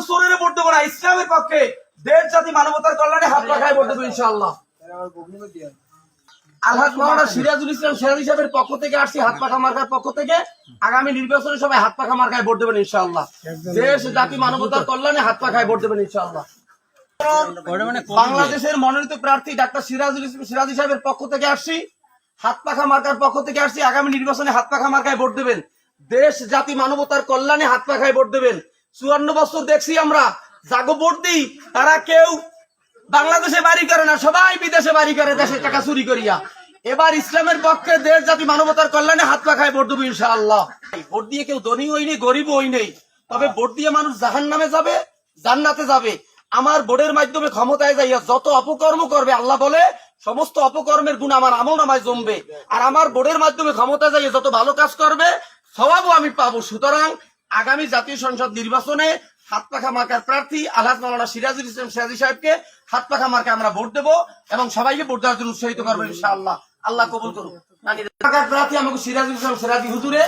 তো চোরের ভোট দেবো ইসলামের পক্ষে দেশ, জাতি, মানবতার কল্যাণে হাত পাখায় ভোট দেবো ইনশাআল্লাহ। বাংলাদেশের মনোনীত প্রার্থী ডাক্তার সিরাজুল ইসলাম সিরাজি সাহেবের পক্ষ থেকে আসছি, হাত পাখা মার্কার পক্ষ থেকে আসছি। আগামী নির্বাচনে হাত পাখা মার্কায় ভোট দেবেন। দেশ, জাতি, মানবতার কল্যাণে হাত পাখায় ভোট দেবেন। চুয়ান্ন বছর দেখছি আমরা। জাগো ভোট দিই, তারা কেউ বাংলাদেশে বাড়ি করে না, সবাই বিদেশে বাড়ি করে দেশের টাকা চুরি করিয়া। এবার ইসলামের পক্ষে দেশ জাতি মানবতার কল্যাণে হাত পাখায় ভোট দেবো ইনশাআল্লাহ। ভোট দিয়ে কেউ ধনী হই নেই, গরিব হই নেই। তবে ভোট দিয়ে মানুষ জাহান নামে যাবে, জান্নাতে যাবে। আমার ভোটের মাধ্যমে ক্ষমতায় যাইয়া যত অপকর্ম করবে, আল্লাহ বলে, সমস্ত অপকর্মের গুণ আমার আমল নামায় জমবে। আর আমার ভোটের মাধ্যমে ক্ষমতায় যাইয়া যত ভালো কাজ করবে স্বভাবও আমি পাবো। সুতরাং আগামী জাতীয় সংসদ নির্বাচনে হাত পাখা মার্কার প্রার্থী আলহাজ মাওলানা সিরাজুল ইসলাম সিরাজি সাহেবকে হাত পাখা মার্কে আমরা ভোট দেবো এবং সবাইকে ভোট দেওয়ার জন্য উৎসাহিত করব ইনশাআল্লাহ। আল্লাহ কবুল করুন প্রার্থী আমাকে সিরাজুল ইসলাম সিরাজি হুজুরে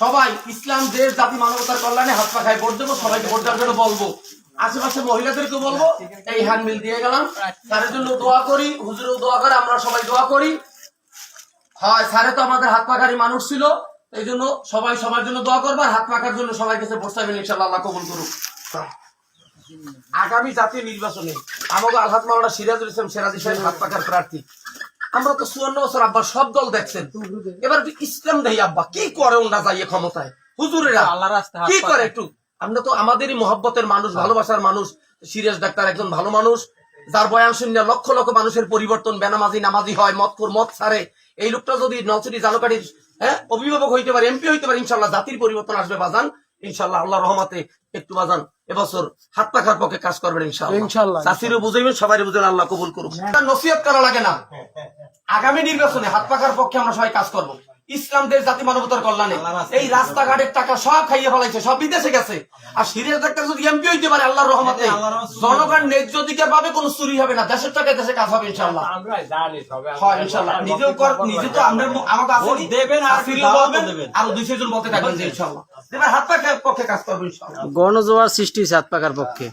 সবাই ইসলাম, দেশ, জাতি, মানবতার কল্যাণে হাত পাখায় ভোট দেবো, সবাইকে ভোট দেওয়ার জন্য বলব। আশেপাশে মহিলাদেরকে বলব, এই হ্যান্ড মিল দিয়ে গেলাম। তাদের জন্য দোয়া করি, হুজুরেও দোয়া করে, আমরা সবাই দোয়া করি। হয়, স্যারে তো আমাদের হাত পাখারি মানুষ ছিল। এই জন্য সবাই সবার জন্য দোয়া করবার হাত পাখার জন্য সবাই কাছে বসাবেন ইনশাল্লাহ আল্লাহ কবুল করুক। আগামী জাতীয় নির্বাচনে আমাকে আলহাত মাওলানা সিরাজুল ইসলাম সিরাজি সাহেব হাত পাখার প্রার্থী। আমরা তো চুয়ান্ন বছর আব্বা সব দল দেখছেন। এবার একটু ইসলাম দেই আব্বা কি করে ওনারা যাইয়ে ক্ষমতায়? হুজুরেরা আল্লাহর রাস্তায় হাত কি করে একটু? আমরা তো আমাদেরই মহব্বতের মানুষ ভালোবাসার মানুষ সিরিয়াস ডাক্তার একজন ভালো মানুষ যার বয়ান শূন্য লক্ষ লক্ষ মানুষের পরিবর্তন বেনামাজি নামাজি হয় মত খুর মত ছাড়ে এই লোকটা যদি নচুরি জালকাঠির হ্যাঁ অভিভাবক হইতে পারে এমপি হইতে পারে ইনশাল্লাহ জাতির পরিবর্তন আসবে বাজান। ইনশাল্লাহ আল্লাহ রহমাতে একটু বাজান এবছর হাত পাখার পক্ষে কাজ করবেন ইনশাল্লাহ ইনশাআল্লাহ। চাষিরও বুঝাইবেন সবাই বুঝেন আল্লাহ কবুল করুক। নসিহত করা লাগে না। আগামী নির্বাচনে হাত পাখার পক্ষে আমরা সবাই কাজ করব। ইসলাম দেশ জাতি মানবতার কল্যাণে। এই রাস্তাঘাটের টাকা সব খাইয়ে ফেলাইছে সব বিদেশে গেছে। আর সিরিয়াস ডাক্তার যদি এমপি হইতে পারে আল্লাহর রহমতে জনগণ ন্যায্য অধিকার পাবে কোনো চুরি হবে না। দেশের টাকায় দেশে কাজ হবে ইনশাল্লাহ হয় নিজেও কর নিজে তো আমরা আমাকে ভোট দেবেন আর চাষিরও বলবেন দেবেন। আরও দুই জন বলতে থাকবেন যে ইনশাল্লাহ এবার হাত পাখার পক্ষে কাজ করব ইনশাল্লাহ গণজোয়ার সৃষ্টি হয়েছে হাত পাকার পক্ষে।